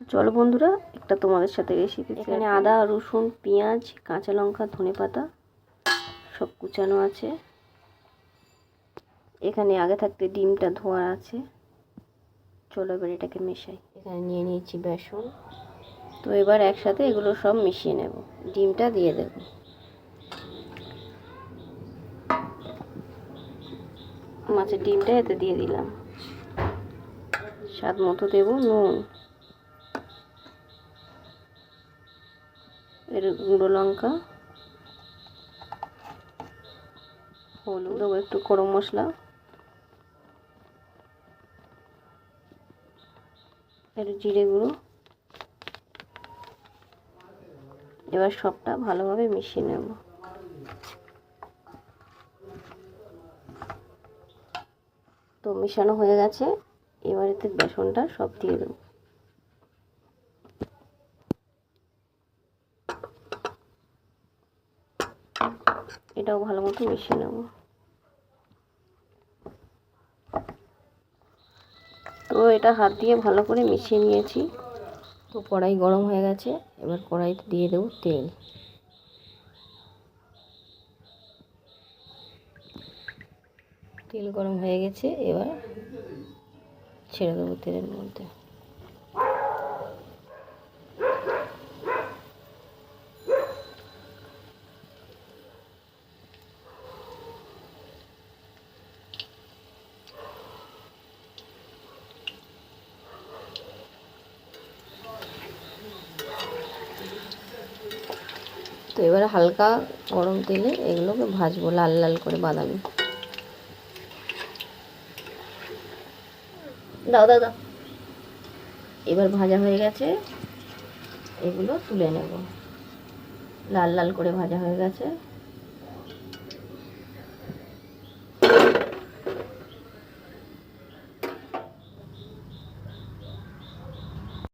চলো বন্ধুরা একটা তোমাদের সাথে রেসিপি এখানে আদা রসুন পেঁয়াজ কাঁচা লঙ্কা ধনে পাতা সব কুচানো আছে। এখানে আগে থাকতে ডিমটা ধোয়া আছে। চলো এবার এটাকে মেশাই। এখানে নিয়ে নিয়েছি বেসন। তো এবার একসাথে এগুলো সব মিশিয়ে নেব। ডিমটা দিয়ে দেব। মাছের ডিমটা এতে দিয়ে দিলাম। স্বাদ মতো দেবো নুন। এর গুঁড়ো লঙ্কা, হলুদ, দেবো একটু গরম মশলা। একটু জিরে গুঁড়ো। এবার সবটা ভালোভাবে মিশিয়ে নেব। তো মেশানো হয়ে গেছে। এবার এতে বেসনটা সব দিয়ে দেবো। এটাও ভালো মতো মিশিয়ে নেব। তো এটা হাত দিয়ে ভালো করে মিশিয়ে নিয়েছি। তো কড়াই গরম হয়ে গেছে, এবার কড়াইতে দিয়ে দেবো তেল। তেল গরম হয়ে গেছে, এবার ছেড়ে দেবো তেলের মধ্যে। তো এবারে হালকা গরম তেলে এগুলোকে ভাজবো লাল লাল করে বাদামি। দাও দাও দাও। এবার ভাজা হয়ে গেছে, এগুলো তুলে নেব। লাল লাল করে ভাজা হয়ে গেছে।